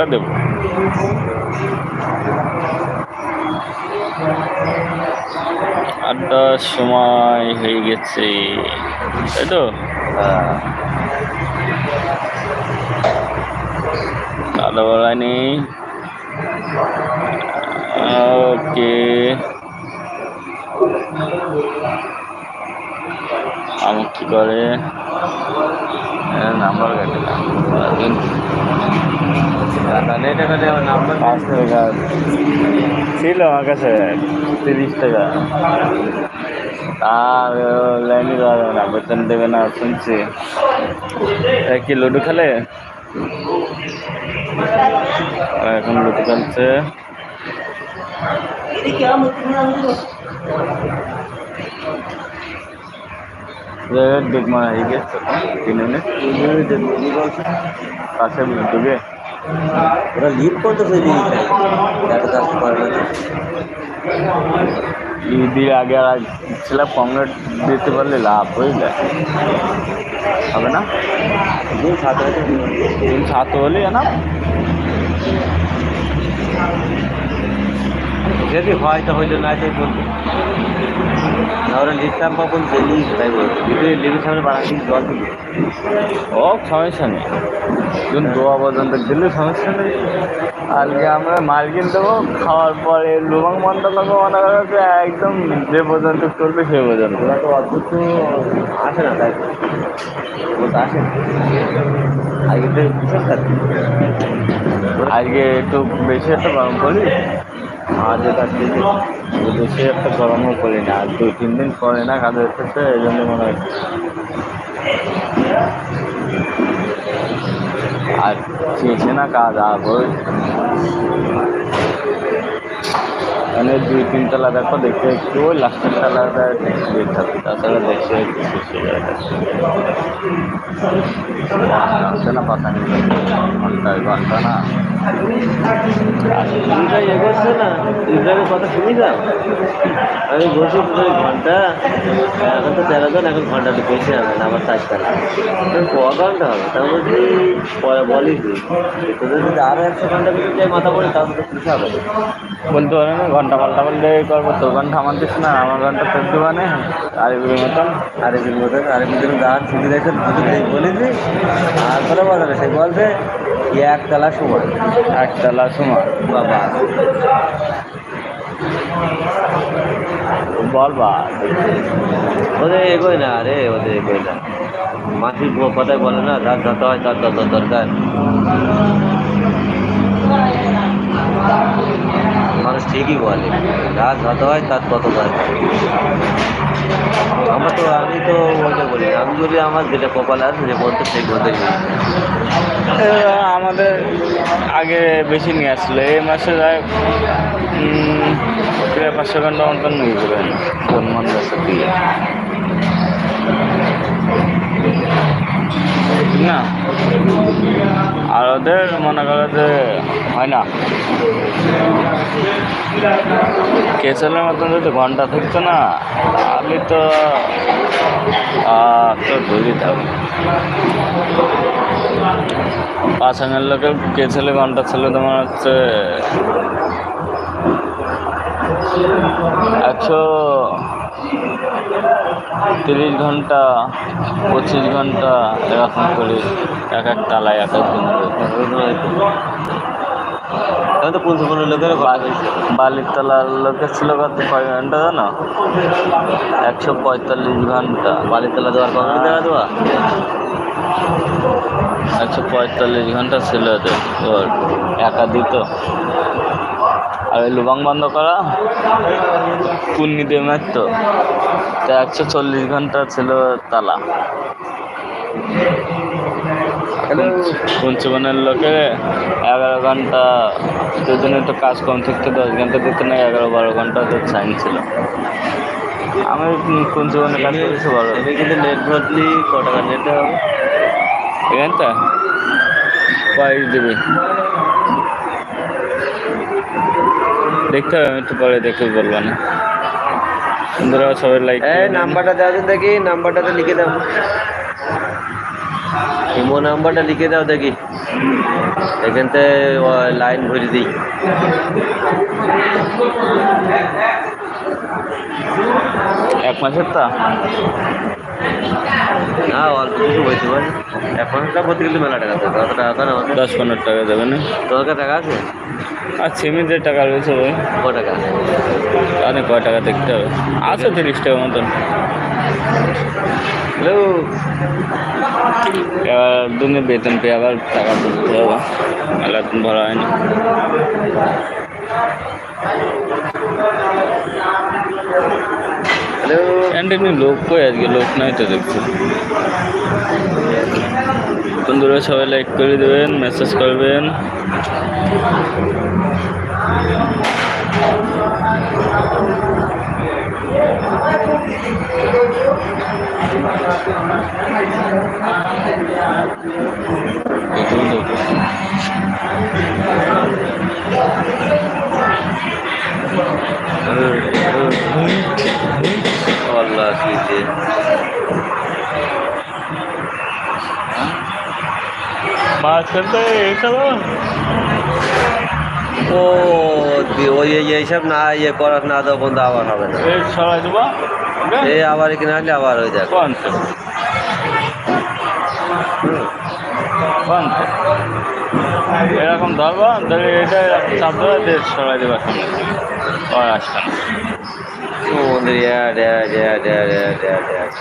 কোনটা দেবো। আটটার সময় হয়ে গেছে। তাই তো? বলাই নেই। ওকে। আমুক কি করে? নাম্বার কাটে না পাঁচ টাকা ছিল আমার কাছে তিরিশ টাকা। আর লাইনে যাবে না বেতন দেবে না, শুনছি। কি, লুডো খেলে? এখন লুডো খেলছে। মারা হয়ে গেছে কিনে নে পাশে ঢুকে ওরা লিভ করতেছে দিদি এত কাজ পারবে না। ঈদের আগে আর ছিল কংগ্রেস দিতে পারলে লাভ বুঝলে? হবে না? দিন সাত হাজার দিন সাত হলে না যদি হয় তো হইল না তাই বলব। না ওরা লিখতাম কখন জেলি তাই বলব। যদি লিখের সামনে বাড়াচ্ছি জল দিবে। ও, সমস্যা নেই। যখন দোয়া পর্যন্ত দিলে সমস্যা নেই। আজকে আমরা মাল কিনতে খাওয়ার পরে লুবাং মন্ডা লোক মনে করো যে একদম যে পর্যন্ত করবে সে পর্যন্ত। তো অদ্ভুত আসে না, তাই আসে আজকে তো আজকে একটু বেশি একটা গরম করি আর যে থেকে বেশি একটা গরমও করি না, আর দুই, তিন দিন করে না কাজ এসেছে, এই জন্য মনে হয়। আর চেয়েছে না কাজ, আর মানে দুই তিন তলা দেখো দেখতে একটু ওই লাস্টের তলাটা দেখতে হবে তাছাড়া দেখতে একটু শেষ হয়ে না পাতা নেই ঘন্টায় ঘণ্টা না। ইয়ে করছে না। দিদিটাকে কথা শুনিলাম আমি বসে তোদের ঘণ্টা। এখন তো তেরো জন এখন ঘন্টাটা বেশি হবে না আবার চার তালা ক ঘণ্টা হবে? তা বলছি পরে বলি তুই তোদের যদি আরও একশো ঘণ্টা বেশি মাথা পড়ে তাহলে তো কিছু হবে। বলতে পারে না ঘণ্টা পাল্টা পাল্টে করব, তোর ঘণ্টা আমার না, আমার ঘণ্টা তোর দোকানে আর মতন আরে দিন মতন আরে দিন দাঁড় ছুটি রেখে দুটো বলেছি আর করে বলবে সে বলবে একতলা সময়। একতলা সময়, বাবা। বল বা। ওদের এগোয় না আরে ওদের এগোয় না। বউ কথায় বলে না, যার যত হয় তার তত দরকার। মানুষ ঠিকই বলে, যা যত হয় তার তত হয়। আমরা তো, আমি তো ওইটা বলি, আমি বলি আমার যেটা কপাল আছে যে বলতে সেই বলতে আমাদের আগে বেশি নিয়ে আসলে এই মাসে যায় প্রায় পাঁচশো ঘণ্টা মতন নিয়ে যাবেন দিয়ে না। আর ওদের মনে করো যে হয় না। কেসেলের মতন যদি ঘণ্টা থাকতো না, আমি তো তো ধরে থাকব হাজার লোকের কে ছেলে ঘণ্টা ছিল তোমার হচ্ছে একশো তিরিশ ঘণ্টা পঁচিশ ঘণ্টা এরকম করে এক এক তালায় এক এক দিন। তো লোকের বালির তলার লোকের ছিল কত? কয় ঘণ্টা জানো? একশো পঁয়তাল্লিশ ঘণ্টা। বালিতলা দেওয়ার কখন দেওয়া দেওয়া? একশো পঁয়তাল্লিশ ঘণ্টা ছিল ওদের ওর। একা দিত আর লুবাং বন্ধ করা? কুন্নি দিয়ে মারত। তা একশো চল্লিশ ঘণ্টা ছিল তালা। পঞ্চবনের লোকে এগারো ঘণ্টা দুজনে তো কাজ কম থাকতে দশ ঘণ্টা দিত না এগারো বারো ঘণ্টা তো সাইন ছিল। আমি পঞ্চবনে কাজ করেছি এবার কিন্তু নেট ভরলি ক টাকা নেট হবে? এখানটা কয় দেবে? দেখতে হবে আমি একটু পরে দেখে বলব না। বন্ধুরা সবাই লাইক এই নাম্বারটা দাও আছে দেখি নাম্বারটা তো লিখে দাও। ইমো নাম্বারটা লিখে দাও দেখি। এখান থেকে লাইন ভরে দিই। এক মাসের তা? না অল্প কিছু পারি। টাকা গেলে মেলা টাকা অত টাকা না দশ পনেরো টাকা দেবে না? তোর কাছে টাকা আছে? আর সিমের টাকা রয়েছে ওই ক টাকা? তাহলে কয় টাকা দেখতে হবে। আছে তিরিশ টাকা মতন। হ্যালো? এবার দুদিনে বেতন পেয়ে আবার টাকা তুলতে হবে। মেলা ভরা হয়নি। হ্যালো ক্যান্টিনে লোক কই আজকে? লোক নাই তো দেখছি। বন্ধুরা, সবাই লাইক করে দেবেন মেসেজ করবেন। তো। আল্লাহ কি যে ও ওই এইসব না ইয়ে করার না দেবো বন্ধ আবার হবে না। এই আবার কিনা হলে আবার হয়ে যাবে। এরকম ধরবো তাহলে এটা চাপ দেওয়া সরাই দেবা। বন্ধু add add add add add add add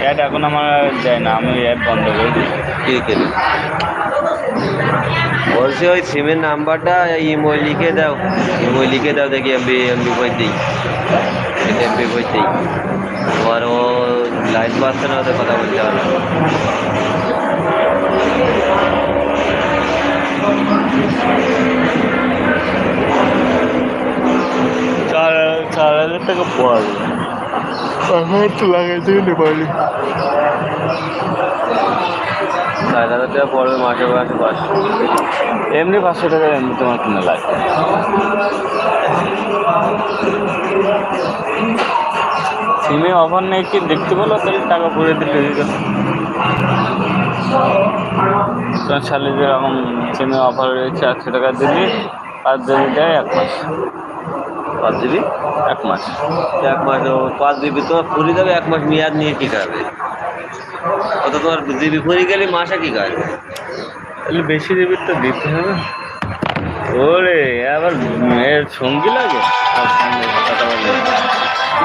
add এখন আমার যায় না আমি অ্যাড বন্ধ করে। দিই কি? বলছি ওই সিমের নাম্বারটা ইমো লিখে দাও। ইমো লিখে দাও দেখি এমবি এমবি বই দিই। এমবি বই দিই। তোমার ও লাইন পাচ্ছে না ওদের কথা বলতে হবে চার চার হাজার টাকা পড়বে। এখন তো লাগাইতে গেলে পারি চার হাজার টাকা পড়বে মাসে মাসে পাঁচশো। এমনি পাঁচশো টাকা এমনি তোমার কিনে লাগে সিমে অফার নেই কি? দেখতে বলো তাহলে টাকা ভরে দিলে তোমার শালি যেরকম সিমে অফার রয়েছে একশো টাকা দিলি আর দিলি দেয় এক মাস। পাঁচ জিবি এক মাস। এক মাস পাঁচ জিবি তোমার ফুরি যাবে এক মাস মেয়াদ নিয়ে কী খাবে? অত তোমার জিবি ফুরি গেলে মাসে কী খাবে? তাহলে বেশি দিবি তো দিতে হবে। ওরে আবার এর সঙ্গী লাগে?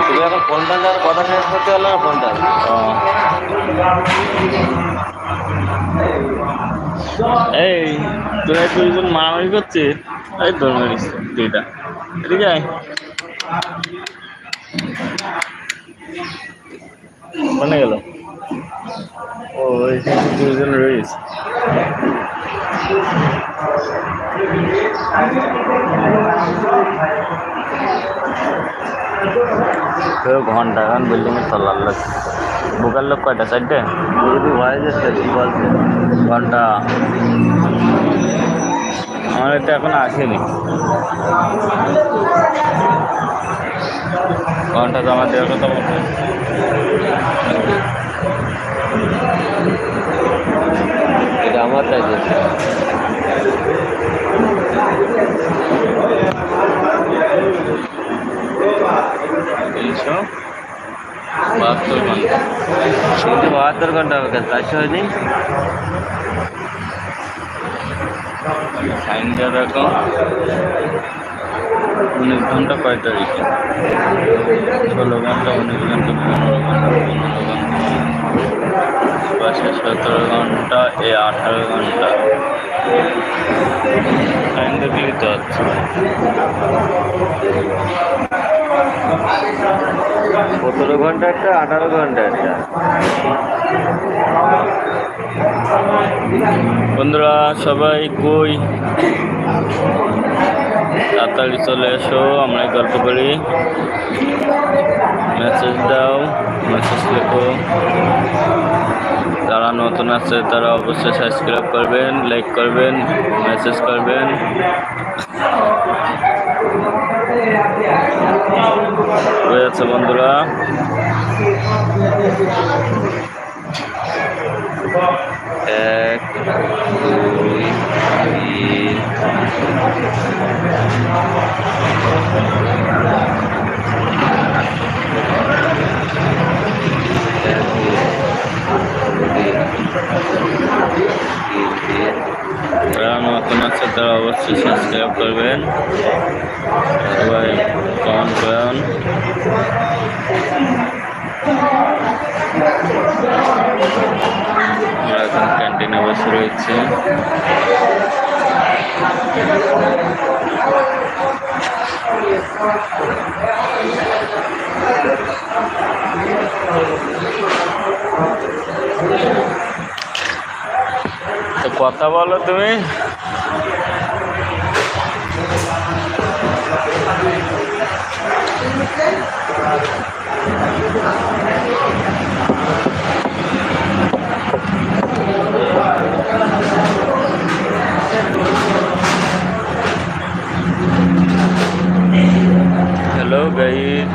তুমি এখন ফোনটা যাওয়ার কথা শেষ করতে পারল না ফোনটা। এই তোরা দুইজন মারামারি করছিস? এই তোর মারিস দুইটা। এদিকে কোনে গেল? ও এখানে দুইজন রয়েছে। কেউ ঘণ্টা এখন বিল্ডিং এর তলার লোক। বুকার লোক কয়টা? চারটে? ঘণ্টা। আমার এটা এখন আসেনি। ঘণ্টা জমা দেওয়ার কথা এটা আমার তাই তিনশো বাহাত্তর ঘণ্টা। তিনশো বাহাত্তর ঘণ্টা হবে চারশো হয়নি? সাইনটা দেখো উনিশ ঘণ্টা পঁয়তাল্লিশ ষোলো ঘণ্টা, উনিশ ঘণ্টা, পনেরো ঘণ্টা পনেরো ঘণ্টা। পাশে সতেরো ঘণ্টা, এ আঠারো ঘণ্টা। টাইম দেখলেই তো সতেরো ঘণ্টা একটা, আঠারো ঘণ্টা একটা। বন্ধুরা, সবাই কই? তাড়াতাড়ি চলে এসো, আমরা গল্প করি। মেসেজ দাও মেসেজ লেখো। যারা নতুন আছে, তারা অবশ্যই সাবস্ক্রাইব করবেন লাইক করবেন মেসেজ করবেন। হয়ে আছে বন্ধুরা। এক দুই তিন নতুন আছে তারা অবশ্যই সাবস্ক্রাইব করবেন সবাই কমেন্ট করেন আমরা এখন ক্যান্টিনে বসে রয়েছি। তো কথা বলো তুমি। হ্যালো গাইজ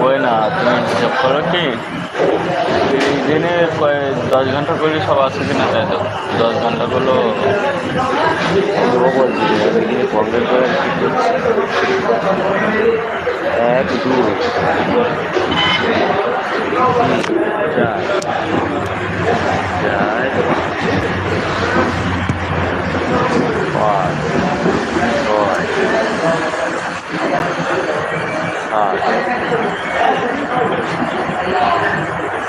ওই না তুমি হিসাব করো কি এই দিনে কয় দশ ঘণ্টা করে সব আছে কিনা তাই তো দশ ঘন্টাগুলো ও বলছি এদিকে কমপ্লেন করে কি করছে? এক দুই চার চার পাঁচ ছয় সাত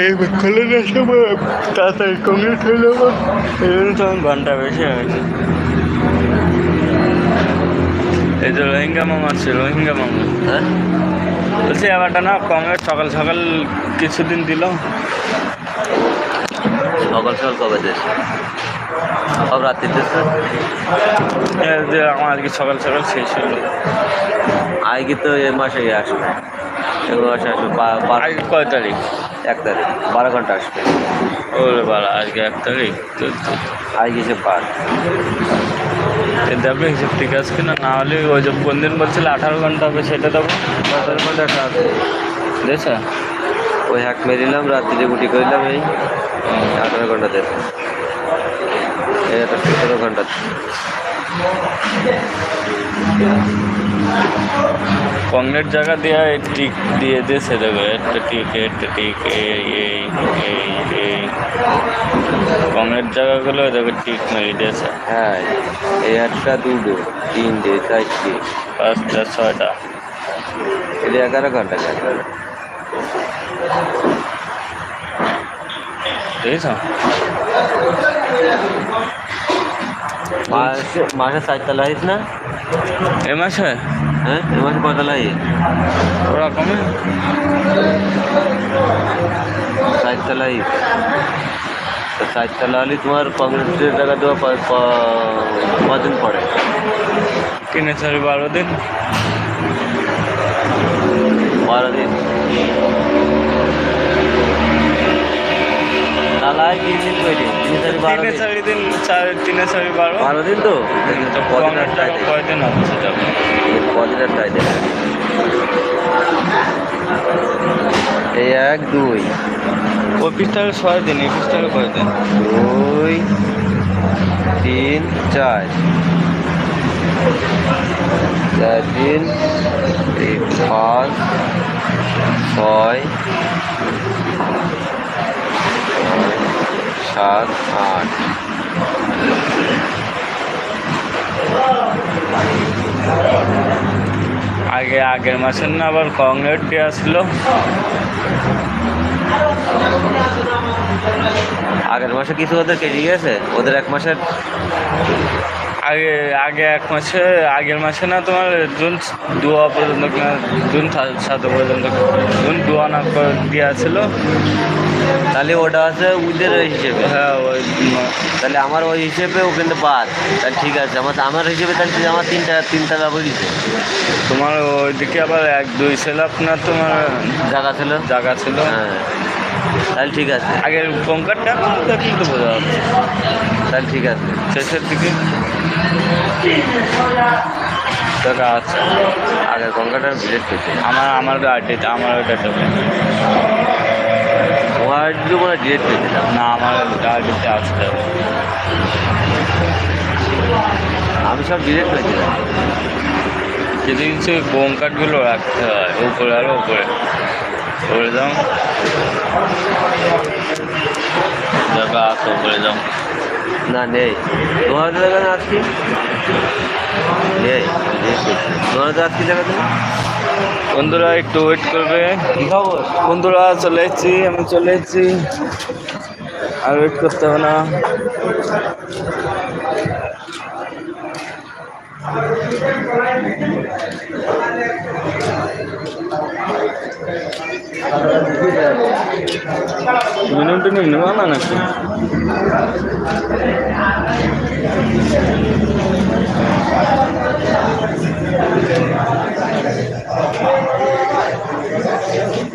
এই খুলে সময় তাড়াতাড়ি কংগ্রেস হয়ে যাব এই জন্য তখন ঘণ্টা বেশি হয়েছে এই যে রোহিঙ্গা মামা আছে রোহিঙ্গা মামা। হ্যাঁ? বলছি এবারটা না কংগ্রেস সকাল সকাল কিছুদিন দিল। সকাল সকাল কবে দেশ? সব রাত্রি যে আমার আজকে সকাল সকাল শেষ হলো। আজকে তো এ মাসে আসবে। এ মাসে আসবে কয় তারিখ? এক তারিখ বারো ঘণ্টা আসবে। ওরে বাড়া আজকে এক তারিখ? তো আজকে সে বার। এ দেখো হিসেব ঠিক আছে কিনা? না হলে ওই যে কোন দিন বলছিল আঠারো ঘণ্টা হবে সেটা দেবো। আঠারো ঘণ্টা কাজ দেখছে ওই হ্যাক মেরিলাম রাত্রিরে গুটি করলাম এই। আঠারো ঘণ্টা এই একটা সতেরো ঘণ্টা কংগ্রেস জায়গা এই টিক দিয়ে দিয়েছে দেখো একটা টিক একটা টিক এই এই এই এই কংগ্রেস জায়গাগুলো দেখো টিক মেরে দিয়েছে। হ্যাঁ এই একটা দুটো তিনটে চারটে। পাঁচটা ছয়টা। এটা এগারো ঘণ্টা কাজ দেখেছ? মাসে চারতলা হইস না? এ মাসে? হ্যাঁ এ মাসে কতলা হই ওরা কমে? চারতলা চারতলা হলে তোমার কংগ্রেসের টাকা দেওয়া কদিন পড়ে তিনে চারি বারো দিন। বারো দিন। তিন দিন করে দিন তিন চারি বারো তিনে দিন। চারি দিন চার তিনে চারি বারো। বারো দিন তো? তো কদিন আর কংগ্রেস টাই কয়দিন টাই দেবে এই এক দুই। ওই ছয় দিন এই পিসটাকে কয় দিন? দুই তিন চার। চার দিন পাঁচ ছয় সাত আট। আগে আগের মাসের না আবার কংগ্রেট ডে আসলো। আগের মাসে কিছু ওদের কেটে গেছে ওদের এক মাসের? আগে আগে এক মাসে আগের মাসে না তোমার জুন দুয়া পর্যন্ত জুন সাত পর্যন্ত জুন দুয়া না দেওয়া ছিল। তাহলে ওটা আছে ওই হিসেবে। হ্যাঁ ওই তাহলে আমার ওই হিসেবে ও কিন্তু বাদ। তাহলে ঠিক আছে আমার আমার হিসেবে তাহলে আমার তিনটা তিনটা বেরিয়েছে তোমার ওইদিকে আবার এক দুই ছিল আপনার তোমার জায়গা ছিল? জায়গা ছিল। হ্যাঁ। তাহলে ঠিক আছে। আগের কঙ্কারটা দেখলে তো বোঝা যাচ্ছে। তাহলে ঠিক আছে। শেষের দিকে। জায়গা আছে। আগের গঙ্গাটা ভিজিট করছি আমার আমার আড্ডিতে আমার ওইটা যদি মনে ডিলেট করেছিলাম না, আমার আড্ডিতে আসতে হবে। আমি সব ডিলেট করেছিলাম কিছু কিছু বোম কাঠগুলো রাখতে হয় উপরে আরও উপরে উপরে যাও। জায়গা আছে উপরে যাও। না, নেই। তোমার দেখানো আজকে নেই। তোমার আজকে তুমি বন্ধুরা, একটু ওয়েট করবে। বন্ধুরা, চলে এসেছি, আমি চলে এসেছি। আর ওয়েট করতে হবে না। মিনিট নেবা না নাকি?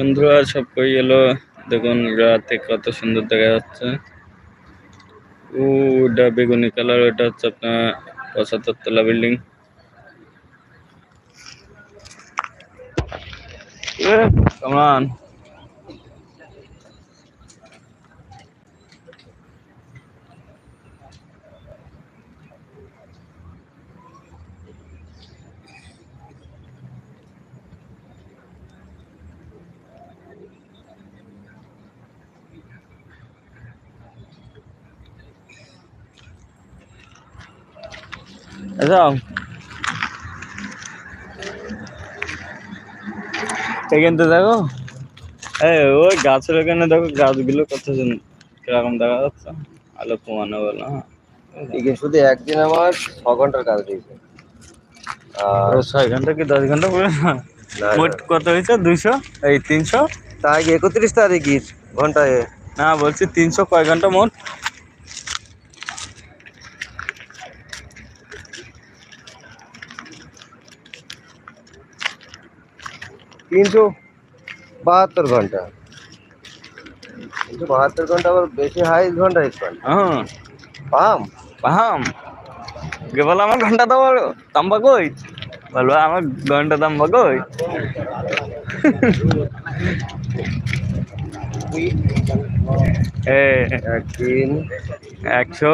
বন্ধুরা সব কই এলো দেখুন, রাতে কত সুন্দর দেখা যাচ্ছে। ওটা বেগুনি কালার ওটা হচ্ছে আপনার পঁচাত্তর তলা বিল্ডিং। কমান। আচ্ছা এখান তো দেখো। ওই গাছের ওখানে দেখো গাছগুলো কত কীরকম দেখা যাচ্ছে। আলো কমানো বলো হ্যাঁ। এখানে শুধু একদিন আমার ছ ঘণ্টার কাজ দিয়েছে আর ছয় ঘণ্টা কি দশ ঘণ্টা পড়ে? না, মোট কত হয়েছে? দুইশো? এই তিনশো? তাই একত্রিশ তারিখ ঘন্টায়। না বলছি তিনশো কয় ঘণ্টা মোট? তিনশো বাহাত্তর ঘণ্টা। তিনশো বাহাত্তর ঘণ্টা আবার বেশি হাই ঘণ্টা হ্যাঁ। পাম? পাহাম কে বলো আমার ঘণ্টা দাও তাম্বা কই? বলব আমার ঘণ্টা তাম্বা কই? একদিন। একশো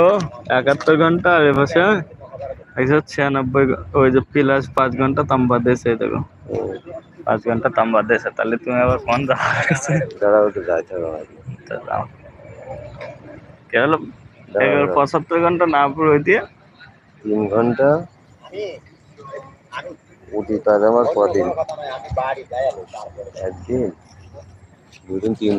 একাত্তর ঘণ্টা আর এবছর একশো ছিয়ানব্বই ওই যে প্লাস পাঁচ ঘণ্টা তাম্বা দেশে দেখো। পাঁচ ঘণ্টা তাম্বা দিয়েছে তাহলে তুমি আবার কোন যাওয়া গেছে দাঁড়াও একটু যাইতে হবে আমাকে। যাও কে হলো? এবার পঁচাত্তর ঘণ্টা না পুরো দিয়ে। তিন ঘণ্টা? উঠি কাজ আমার কদিন? একদিন? দুদিন তিন